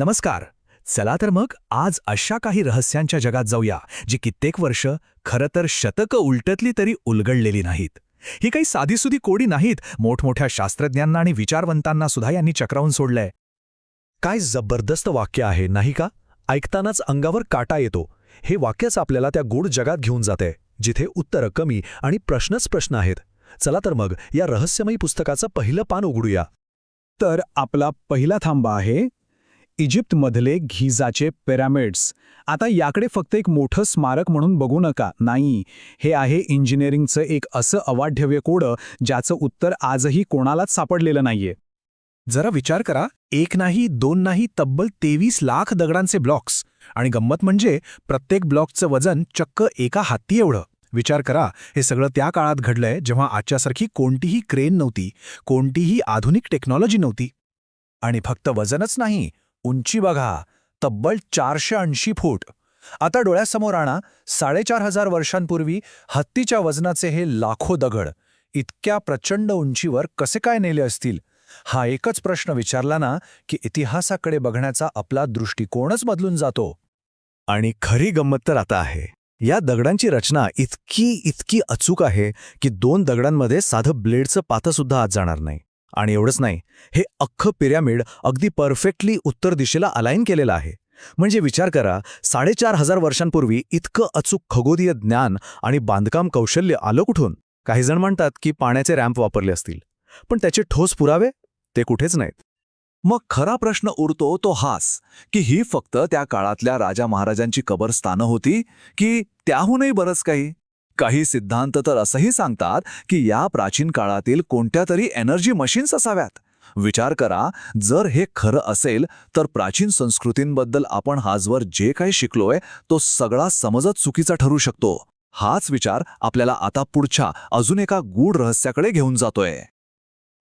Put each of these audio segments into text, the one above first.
नमस्कार. चला तर मग आज अशा काही रहस्यांच्या जगात जाऊया जी कित्येक वर्ष खरं तर शतकं उलटतली तरी उलगडलेली नाहीत. ही काही साधीसुधी कोडी नाहीत मोठमोठ्या शास्त्रज्ञांना आणि विचारवंतांना सुद्धा यांनी चक्रावून सोडलंय. काय जबरदस्त वाक्य आहे नाही का? ऐकतानाच अंगावर काटा येतो. हे वाक्यच आपल्याला त्या गूढ जगात घेऊन जाते जिथे उत्तरं कमी आणि प्रश्नच प्रश्न आहेत. चला तर मग या रहस्यमयी पुस्तकाचं पहिलं पान उघडूया. तर आपला पहिला थांबा आहे इजिप्तमधले घिझाचे पिरॅमिड्स. आता याकडे फक्त एक मोठं स्मारक म्हणून बघू नका. नाही हे आहे इंजिनिअरिंगचं एक असं अवाढव्य कोडं ज्याचं उत्तर आजही कोणालाच सापडलेलं नाहीये. जरा विचार करा. एक नाही दोन नाही तब्बल तेवीस लाख दगडांचे ब्लॉक्स. आणि गंमत म्हणजे प्रत्येक ब्लॉकचं वजन चक्क एका हाती एवढं. विचार करा. हे सगळं त्या काळात घडलंय जेव्हा आजच्यासारखी कोणतीही क्रेन नव्हती. कोणतीही आधुनिक टेक्नॉलॉजी नव्हती. आणि फक्त वजनच नाही उंची बघा. तब्बल चारशे ऐंशी फूट. आता डोळ्यासमोर आणा साडेचार हजार वर्षांपूर्वी हत्तीच्या वजनाचे हे लाखो दगड. इतक्या प्रचंड उंचीवर कसे काय नेले असतील? हा एकच प्रश्न विचारला ना की इतिहासाकडे बघण्याचा आपला दृष्टिकोनच बदलून जातो. आणि खरी गंमत तर आता आहे. या दगडांची रचना इतकी इतकी अचूक आहे की दोन दगडांमध्ये साधं ब्लेडचं पातंसुद्धा आत जाणार नाही. आणि एवढंच नाही हे अख्खं पिरॅमिड अगदी परफेक्टली उत्तर दिशेला अलाईन केलेलं आहे. म्हणजे विचार करा साडेचार हजार वर्षांपूर्वी इतकं अचूक खगोदीय ज्ञान आणि बांधकाम कौशल्य आलं कुठून? काहीजण म्हणतात की पाण्याचे रॅम्प वापरले असतील. पण त्याचे ठोस पुरावे? ते कुठेच नाहीत. मग खरा प्रश्न उरतो तो हास की ही फक्त त्या काळातल्या राजा महाराजांची कबरस्थानं होती की त्याहूनही बरंच काही? काही सिद्धांत तर असंही सांगतात की या प्राचीन काळातील कोणत्या तरी एनर्जी मशीन्स असाव्यात. विचार करा जर हे खरं असेल तर प्राचीन संस्कृतींबद्दल आपण आजवर जे काही शिकलोय तो सगळा समजच चुकीचा ठरू शकतो. हाच विचार आपल्याला आता पुढच्या अजून एका गूढ रहस्याकडे घेऊन जातोय.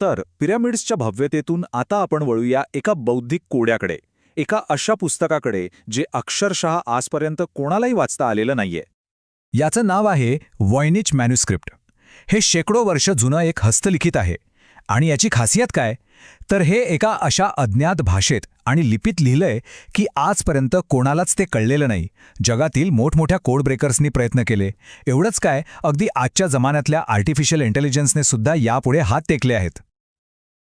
तर पिरॅमिड्सच्या भव्यतेतून आता आपण वळूया एका बौद्धिक कोड्याकडे एका अशा पुस्तकाकडे जे अक्षरशः आजपर्यंत कोणालाही वाचता आलेलं नाहीये. याचं नाव आहे वॉयनिच मॅन्युस्क्रिप्ट. हे शेकडो वर्ष जुनं एक हस्तलिखित आहे. आणि याची खासियत काय? तर हे एका अशा अज्ञात भाषेत आणि लिपीत लिहिलंय की आजपर्यंत कोणालाच ते कळलेलं नाही. जगातील मोठमोठ्या कोड ब्रेकर्सनी प्रयत्न केले. एवढंच काय अगदी आजच्या जमान्यातल्या आर्टिफिशियल इंटेलिजन्सने सुद्धा यापुढे हात टेकले आहेत.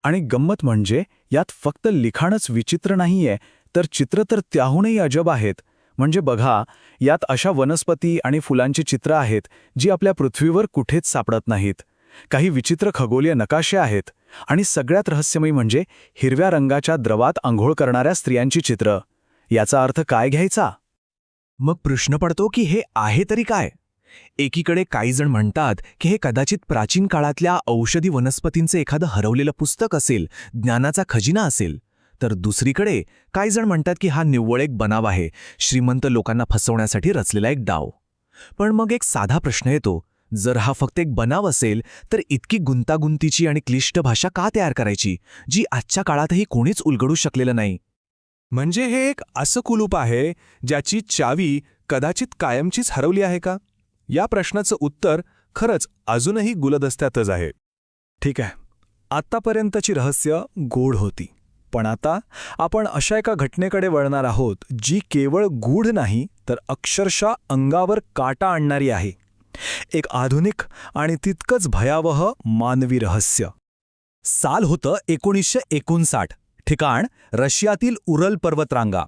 आणि गंमत म्हणजे यात फक्त लिखाणच विचित्र नाहीये तर चित्र तर त्याहूनही अजब आहेत. म्हणजे बघा यात अशा वनस्पती आणि फुलांची चित्र आहेत जी आपल्या पृथ्वीवर कुठेच सापडत नाहीत. काही विचित्र खगोलीय नकाशे आहेत आणि सगळ्यात रहस्यमयी म्हणजे हिरव्या रंगाच्या द्रवात आंघोळ करणाऱ्या स्त्रियांची चित्र. याचा अर्थ काय घ्यायचा? मग प्रश्न पडतो की हे आहे तरी काय? एकीकडे काहीजण म्हणतात की हे कदाचित प्राचीन काळातल्या औषधी वनस्पतींचं एखादं हरवलेलं पुस्तक असेल ज्ञानाचा खजिना असेल. तर दुसरीकडे काही जण म्हणतात की हा निव्वळ एक बनाव आहे श्रीमंत लोकांना फसवण्यासाठी रचलेला एक डाव. पण मग एक साधा प्रश्न येतो जर हा फक्त एक बनाव असेल तर इतकी गुंतागुंतीची आणि क्लिष्ट भाषा का तयार करायची जी आजच्या काळातही कोणीच उलगडू शकलेलं नाही? म्हणजे हे एक असं कुलूप आहे ज्याची चावी कदाचित कायमचीच हरवली आहे का? या प्रश्नाचं उत्तर खरंच अजूनही गुलदस्त्यातच आहे. ठीक आहे आत्तापर्यंतची रहस्य गोड होती. पण आता आपण अशा एका घटनेकडे वळणार आहोत जी केवळ गूढ नाही तर अक्षरशः अंगावर काटा आणणारी आहे. एक आधुनिक आणि तितकंच भयावह मानवी रहस्य. साल होतं एकोणीसशे एकोणसाठ. ठिकाण रशियातील उरल पर्वतरांगा.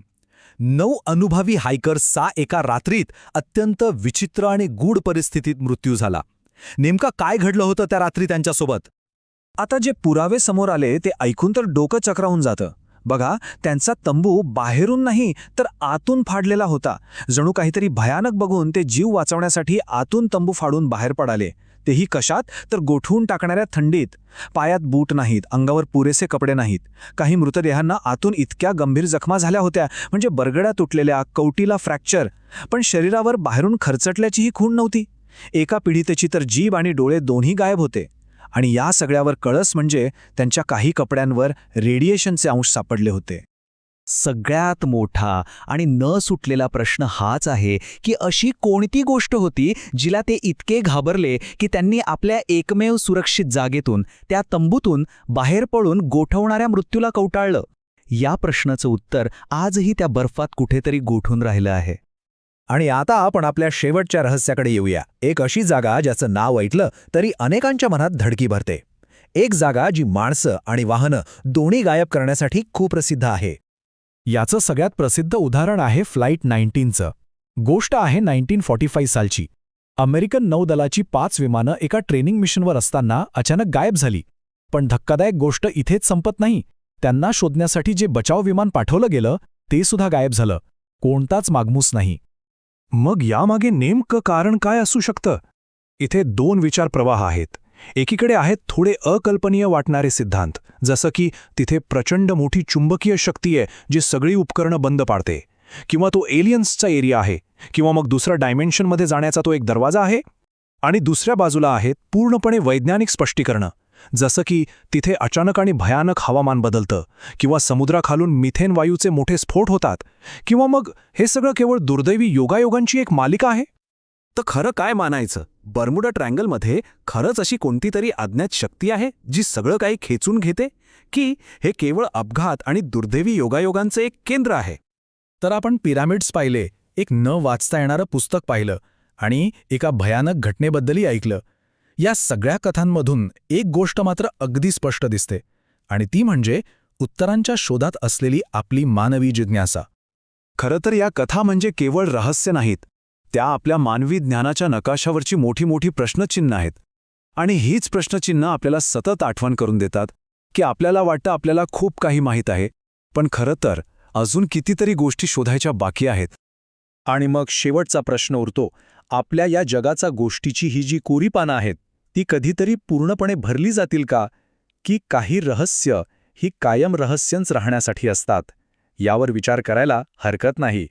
नऊ अनुभवी हायकर्सचा एका रात्रीत अत्यंत विचित्र आणि गूढ परिस्थितीत मृत्यू झाला. नेमका काय घडलं होतं त्या रात्री त्यांच्यासोबत? आता जे पुरावे समोर आले ते ऐकून तर डोकं चक्रावून जातं. बघा त्यांचा तंबू बाहेरून नाही तर आतून फाडलेला होता. जणू काहीतरी भयानक बघून ते जीव वाचवण्यासाठी आतून तंबू फाडून बाहेर पडाले. तेही कशात? तर गोठवून टाकणाऱ्या थंडीत. पायात बूट नाहीत अंगावर पुरेसे कपडे नाहीत. काही मृतदेहांना आतून इतक्या गंभीर जखमा झाल्या होत्या म्हणजे बरगड्या तुटलेल्या कवटीला फ्रॅक्चर. पण शरीरावर बाहेरून खरचटल्याचीही खूण नव्हती. एका पिढीतेची तर जीभ आणि डोळे दोन्ही गायब होते. आणि या सगळ्यावर कळस म्हणजे त्यांच्या काही कपड्यांवर रेडिएशनचे अंश सापडले होते. सगळ्यात मोठा आणि न सुटलेला प्रश्न हाच आहे की अशी कोणती गोष्ट होती जिला ते इतके घाबरले की त्यांनी आपल्या एकमेव सुरक्षित जागेतून त्या तंबूतून बाहेर पळून गोठवणाऱ्या मृत्यूला कवटाळलं? या प्रश्नाचं उत्तर आजही त्या बर्फात कुठेतरी गोठून राहिलं आहे. आणि आता आपण आपल्या शेवटच्या रहस्याकडे येऊया. एक अशी जागा ज्याचं नाव ऐकलं तरी अनेकांच्या मनात धडकी भरते. एक जागा जी माणसं आणि वाहनं दोन्ही गायब करण्यासाठी खूप प्रसिद्ध आहे. याचं सगळ्यात प्रसिद्ध उदाहरण आहे फ्लाईट नाईन्टीनचं. गोष्ट आहे नाईन्टीन फॉर्टी फाईव्ह सालची. अमेरिकन नौदलाची पाच विमानं एका ट्रेनिंग मिशनवर असताना अचानक गायब झाली. पण धक्कादायक गोष्ट इथेच संपत नाही. त्यांना शोधण्यासाठी जे बचाव विमान पाठवलं गेलं ते सुद्धा गायब झालं. कोणताच मागमूस नाही. मग यामागे नेमकं कारण काय असू शकतं? इथे दोन विचार प्रवाह आहेत. एकीकडे आहेत थोडे अकल्पनीय वाटणारे सिद्धांत जसं की तिथे प्रचंड मोठी चुंबकीय शक्ती आहे जी सगळी उपकरणं बंद पाडते. किंवा तो एलियन्सचा एरिया आहे किंवा मग दुसऱ्या डायमेन्शनमध्ये जाण्याचा तो एक दरवाजा आहे. आणि दुसऱ्या बाजूला आहेत पूर्णपणे वैज्ञानिक स्पष्टीकरणं. जसं की तिथे अचानक आणि भयानक हवामान बदलतं किंवा समुद्राखालून मिथेन वायूचे मोठे स्फोट होतात किंवा मग हे सगळं केवळ दुर्दैवी योगायोगांची एक मालिका आहे? तर खरं काय मानायचं? बर्मुडा ट्रँगलमध्ये खरंच अशी कोणती तरी अज्ञात शक्ती आहे जी सगळं काही खेचून घेते? की हे केवळ अपघात आणि दुर्दैवी योगायोगांचं एक केंद्र आहे? तर आपण पिरामिड्स पाहिले एक न वाचता येणारं पुस्तक पाहिलं आणि एका भयानक घटनेबद्दलही ऐकलं. या सगळ्या कथांमधून एक गोष्ट मात्र अगदी स्पष्ट दिसते आणि ती म्हणजे उत्तरांच्या शोधात असलेली आपली मानवी जिज्ञासा. खरं तर या कथा म्हणजे केवळ रहस्य नाहीत त्या आपल्या मानवी ज्ञानाच्या नकाशावरची मोठी मोठी प्रश्नचिन्ह आहेत. आणि हीच प्रश्नचिन्ह आपल्याला सतत आठवण करून देतात की आपल्याला वाटतं आपल्याला खूप काही माहीत आहे पण खरं तर अजून कितीतरी गोष्टी शोधायच्या बाकी आहेत. आणि मग शेवटचा प्रश्न उरतो आपल्या या जगाचा गोष्टीची ही जी कोरी पानं आहेत ती कधीतरी पूर्णपणे भरली जातील का? की काही रहस्य ही कायम रहस्यंच राहण्यासाठी असतात? यावर विचार करायला हरकत नाही.